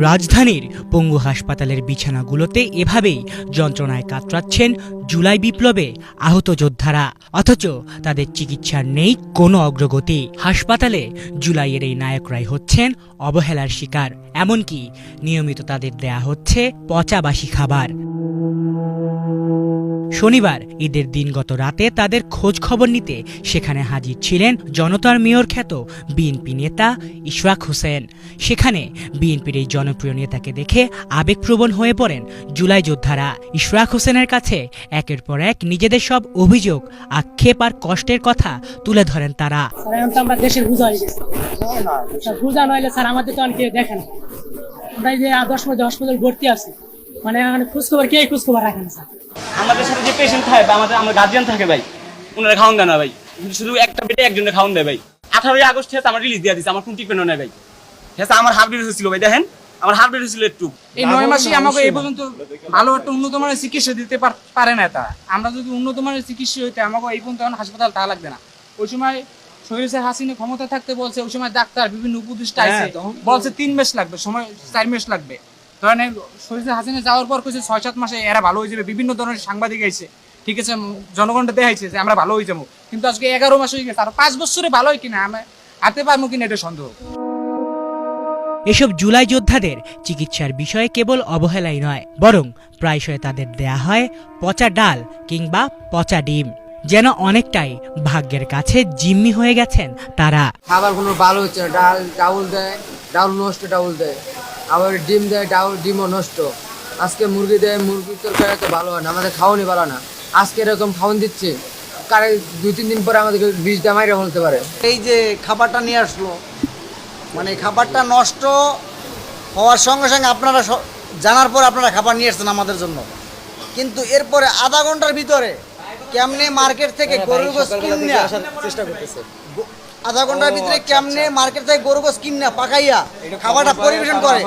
রাজধানীর পঙ্গু হাসপাতালের বিছানাগুলোতে এভাবেই যন্ত্রণায় কাতরাচ্ছেন জুলাই বিপ্লবে আহত যোদ্ধারা। অথচ তাদের চিকিৎসার নেই কোনো অগ্রগতি। হাসপাতালে জুলাইয়ের এই নায়করাই হচ্ছেন অবহেলার শিকার। এমনকি নিয়মিত তাদের দেয়া হচ্ছে পচাবাসি খাবার। শনিবার, ঈদের দিন গত রাতে তাদের খোঁজ খবর নিতে সেখানে হাজির ছিলেন জনতার মেয়র খ্যাত বিএনপি নেতা ইশরাক হোসেন। সেখানে বিএনপির এই জনপ্রিয় নেতাকে দেখে আবেগপ্রবণ হয়ে পড়েন জুলাই যোদ্ধারা। ইশরাক হোসেনের কাছে একের পর এক নিজেদের সব অভিযোগ, আক্ষেপ আর কষ্টের কথা তুলে ধরেন তারা। আমরা দেশের বুঝা হয়ে গেছি। আমাদের তো দশ ভর্তি মানে এখানে খোঁজখবর কে খোঁজখবর রাখে না স্যার? আমাদের সাথে যে পেশেন্ট থাকে বা আমাদের আমার গার্জিয়ান থাকে ভাই ওনারা খাওয়ান দেয় না ভাই। শুধু একটা বেটে একজনের খাওয়ান দেয় ভাই। আঠারোই আগস্ট থেকে আমার রিলিজ দিয়ে দিচ্ছে আমার কোন নেই ভাই। আমার হার্ট বিট হয়েছিল ভাই দেখেন? আমার হার্ট বিট হয়েছিল একটু। এই নয় মাসে আমাকে এই পর্যন্ত ভালো একটা উন্নত মানের চিকিৎসা দিতে পারে না তারা। আমরা যদি উন্নত মানের চিকিৎসা হইতে আমাকে এই পর্যন্ত এখন হাসপাতাল তা লাগবে না। ওই সময় শরীর হাসিনে ক্ষমতা থাকতে বলছে ওই সময় ডাক্তার বিভিন্ন উপদেষ্টা হ্যাঁ, আইছে বলছে তিন মাস লাগবে সময় চার মাস লাগবে। ধরেন শরীর হাসিনে যাওয়ার পর কইছে ছয় সাত মাসে এরা ভালো হয়ে যাবে। বিভিন্ন ধরনের সাংবাদিক আইছে। ঠিক আছে জনগণটা দেখাইছে যে আমরা ভালো হয়ে যাব। কিন্তু আজকে এগারো মাস হয়ে গেছে আর পাঁচ বছরে ভালো হয় কিনা আমি হাতে পারব কিনা এটা সন্দেহ। এসব জুলাই যোদ্ধাদের চিকিৎসার বিষয়ে কেবল অবহেলাই নয় বরং প্রায়শই তাদের দেয়া হয় পচা ডাল কিংবা পচা ডিম। যেন অনেকটাই ভাগ্যের কাছে জিম্মি হয়ে গেছেন তারা। খাবার কোনো ভালো হচ্ছে ডাল ডাউল দেয় ডাউল নষ্ট ডাউল দেয়। আবার ডিম দেয় ডাউল ডিমও নষ্ট। আজকে মুরগি দেয় মুরগির তরকারি তো ভালো হয় না আমাদের খাওয়ানি ভালো না। আজকে এরকম খাওয়ান দিচ্ছে কারে দুই তিন দিন পরে আমাদেরকে বিষ দামাইরা বলতে পারে। এই যে খাবারটা নিয়ে আসলো মানে খাবারটা নষ্ট হওয়ার সঙ্গে সঙ্গে আপনারা জানার পর আপনারা খাবার নিয়ে আসছেন আমাদের জন্য। কিন্তু এরপরে আধা ঘণ্টার ভিতরে কেমনে মার্কেট থেকে গরুর গোস কিনে চেষ্টা করতেছে। আধা ঘণ্টার ভিতরে কেমনে মার্কেট থেকে গরু গোস কিনা পাকাইয়া খাবারটা পরিবেশন করে।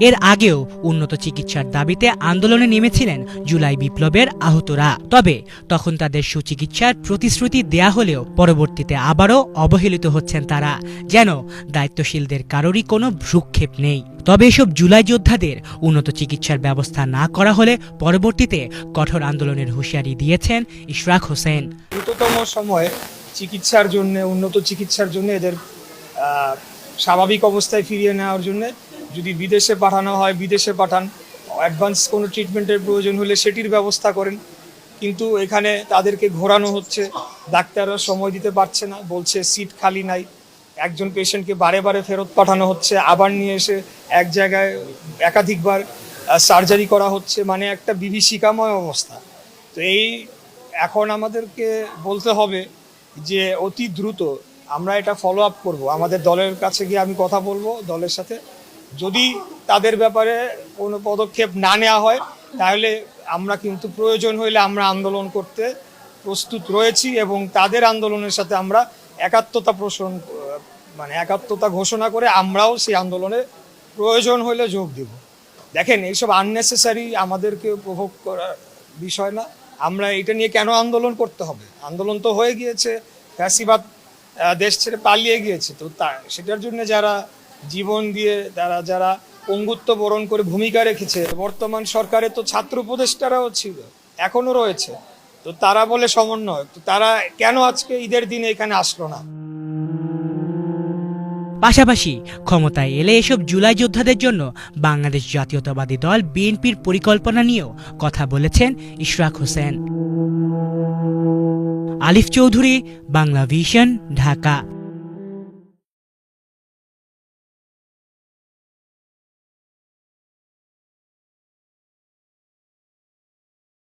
এর আগেও উন্নত চিকিৎসার দাবিতে আন্দোলনে নেমেছিলেন জুলাই বিপ্লবের আহতরা। তবে তখন তাদের সুচিকিৎসার প্রতিশ্রুতি দেয়া হলেও পরবর্তীতে আবারও অবহেলিত হচ্ছেন তারা, যেন দায়িত্বশীলদের কারোরই কোনো ভ্রুক্ষেপ নেই। তবে এসব জুলাই যোদ্ধাদের উন্নত চিকিৎসার ব্যবস্থা না করা হলে পরবর্তীতে কঠোর আন্দোলনের হুঁশিয়ারি দিয়েছেন ইশরাক হোসেন। দ্রুততম সময়ে চিকিৎসার জন্য, উন্নত চিকিৎসার জন্য এদের স্বাভাবিক অবস্থায় ফিরিয়ে নেওয়ার জন্য যদি বিদেশে পাঠানো হয়, বিদেশে পাঠান অ্যাডভান্স কোনো ট্রিটমেন্টের প্রয়োজন হলে সেটির ব্যবস্থা করেন। কিন্তু এখানে তাদেরকে ঘোরানো হচ্ছে, ডাক্তাররা সময় দিতে পারছে না, বলছে সিট খালি নাই। একজন পেশেন্টকে বারে বারে ফেরত পাঠানো হচ্ছে, আবার নিয়ে এসে এক জায়গায় একাধিকবার সার্জারি করা হচ্ছে মানে একটা বিভীষিকাময় অবস্থা। তো এই এখন আমাদেরকে বলতে হবে যে অতি দ্রুত আমরা এটা ফলো আপ করব। আমাদের দলের কাছে গিয়ে আমি কথা বলব, দলের সাথে যদি তাদের ব্যাপারে কোনো পদক্ষেপ না নেওয়া হয়, তাহলে আমরা কিন্তু প্রয়োজন হইলে আমরা আন্দোলন করতে প্রস্তুত রয়েছি এবং তাদের আন্দোলনের সাথে আমরা একাত্মতা পোষণ মানে একাত্মতা ঘোষণা করে আমরাও সেই আন্দোলনে প্রয়োজন হলে যোগ দেব। দেখেন, এইসব আননেসেসারি আমাদেরকে উপভোগ করার বিষয় না। আমরা এটা নিয়ে কেন আন্দোলন করতে হবে? আন্দোলন তো হয়ে গিয়েছে, ফ্যাসিবাদ দেশ ছেড়ে পালিয়ে গিয়েছে। তো তা, সেটার জন্য যারা জীবন দিয়ে তারা যারা অঙ্গুত্ব বরণ করে ভূমিকা রেখেছে, বর্তমান সরকারে তো ছাত্র উপদেষ্টারাও ছিল এখনও রয়েছে। তো তারা বলে সমন্বয় তো তারা কেন আজকে ঈদের দিনে এখানে আসলো না? পাশাপাশি ক্ষমতায় এলে এসব জুলাই যোদ্ধাদের জন্য বাংলাদেশ জাতীয়তাবাদী দল বিএনপির পরিকল্পনা নিয়েও কথা বলেছেন ইশরাক হোসেন। আলিফ চৌধুরী, বাংলা ভিশন, ঢাকা।